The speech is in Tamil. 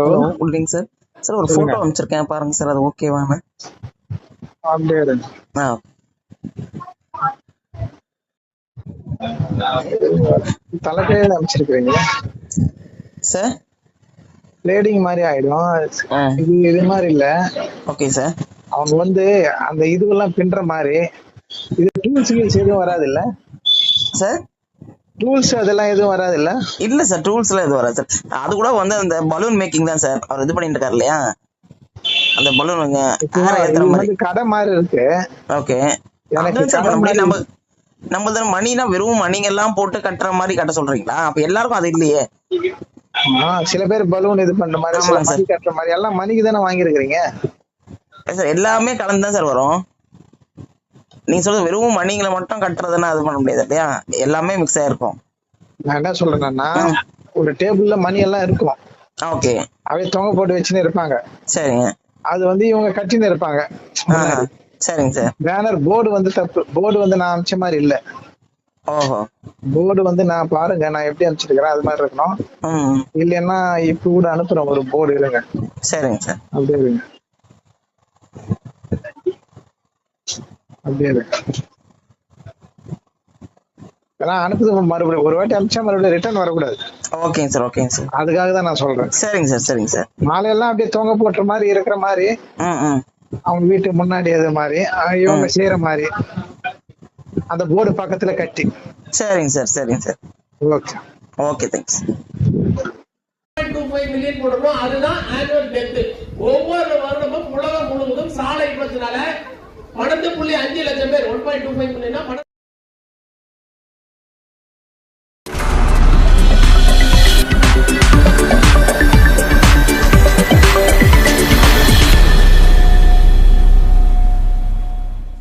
Good evening sir. சார் ஒரு ஃபோட்டோ அனுப்பிச்சிருக்கேன். பாருங்க சார் அது ஓகேவான்னு அப்படியே. ஆ. தலைக்கே அமைச்சிருக்கிறீங்க சார்? லேடிங் மாதிரி ஆயிடும். இது இது மாதிரி இல்ல. Okay sir. அவங்க வந்து அந்த இதுவெல்லாம் பின்ற மாதிரி. இது டூல்ஸ் எதுவும் வராது இல்ல? சார்? டூல்ஸ் அதெல்லாம் எதுவும் வராது இல்ல இல்ல சார் டூல்ஸ்லாம் எதுவும் வராது சார் அது கூட வந்து அந்த பலூன் மேக்கிங் தான் சார் அவர் இது பண்ணிட்டு இருக்காரு இல்லையா? அந்த பலூன் ஏத்துற கடை மாதிரி இருக்கு. ஓகே நம்ம நம்ம தானே மணினா வெறும் மணிங்க எல்லாம் போட்டு கட்டுற மாதிரி கட்ட சொல்றீங்களா? அப்ப எல்லாருக்கும் அது இல்லையே. சில பேர் பலூன் இது பண்ற மாதிரி கட்டுற மாதிரி. எல்லாம் மணிக்கு தானே வாங்கியிருக்கிறீங்க? சார் எல்லாமே கலந்து தான் சார் வரும். நீங்க சொல்றது வெறும் மணிங்களை மட்டும் கட்டுறதுன்னா அது பண்ண முடியாது இல்லையா? எல்லாமே மிக்ஸ் ஆயிருக்கும் நான் என்ன சொல்றேன்னா ஒரு டேபிள்ல மணி எல்லாம் இருக்கும். ஓகே. அப்படியே தொங்க போட்டு வச்சுன்னு இருப்பாங்க. சரிங்க. அது வந்து இவங்க கட்டின்னு இருப்பாங்க. சரிங்க சார். பேனர் போர்டு வந்து தப்பு. போர்டு வந்து நான் அமிச்ச மாதிரி இல்ல. ஓஹோ. போர்டு வந்து நான் பாருங்க நான் எப்படி அனுப்பிச்சிருக்கிறேன் அது மாதிரி இருக்கணும். இல்லைன்னா இப்ப கூட அனுப்புறேன் ஒரு போர்டு இருங்க. சரிங்க சார். அப்படியே இருங்க. அப்படியே ஏன்னா அனுப்புது மறுபடியும் ஒரு வாட்டி அனுப்பிச்சா மறுபடியும் ரிட்டர்ன் வரக்கூடாது. ஓகேங்க சார் ஓகேங்க சார் அதுக்காக தான் நான் சொல்றேன். சரிங்க சார் சரிங்க சார் மாலையெல்லாம் அப்படியே தொங்க போட்டுற மாதிரி இருக்கிற மாதிரி ம் ம். அவங்க வீட்டு முன்னாடி அது மாதிரி இவங்க செய்யற மாதிரி அந்த போர்டு பக்கத்துல கட்டி. சரிங்க சார் சரிங்க sir okay okay thanks million அதுதான் ஆனுவல் ஒவ்வொரு வருடமும் உலகம் முழுவதும் சாலை விபத்தினால பன்னெண்டு புள்ளி அஞ்சு லட்சம் பேர் one point two five millionaire